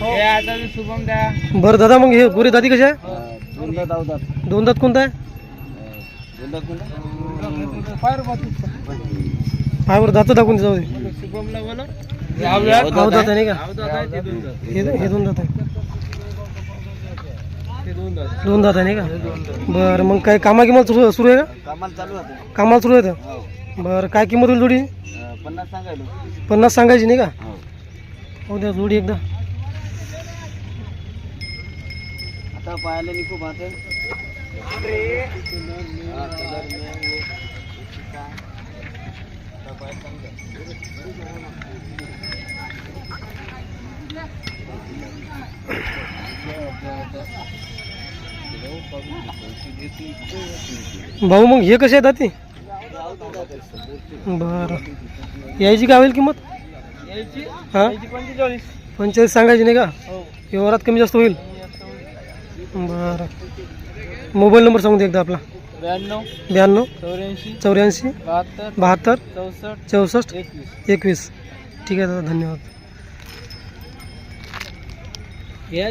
हे. आता शुभम द्या. बरं दादा मग हे गोरे दादी कशा आहे? दोन दात दोन दात. कोणता आहे? दात फायर पाय बरं दात दाखवून जाऊ दे. शुभमला बोला. आहे नाही का? दात हे हे दोन दात आहे. ते दोन दात. दोन दात आहे नाही का? बरं मग काय कामा किंमत सुरू सुरू आहे का कामाला चालू होते कामाला सुरू आहे तर हो. बरं काय किंमत होईल जोडी? पन्नास सांगायलो. पन्नास सांगायची नाही का? हो. हो द्या जोडी एकदा. कितना पाया नहीं खूब आते भाऊ मग ये कसे येतात ते बरं. यायची का होईल किंमत? हाँ? पंचेचाळीस. सांगायची नाही का? व्यवहारात कमी जास्त होईल. बरं. मोबाईल नंबर सांगू दे एकदा आपला. ब्याण्णव ब्याण्णव चौऱ्याऐंशी चौऱ्याऐंशी बहात्तर बहात्तर चौसष्ट चौसष्ट एकवीस. एकवीस. ठीक आहे दादा धन्यवाद. या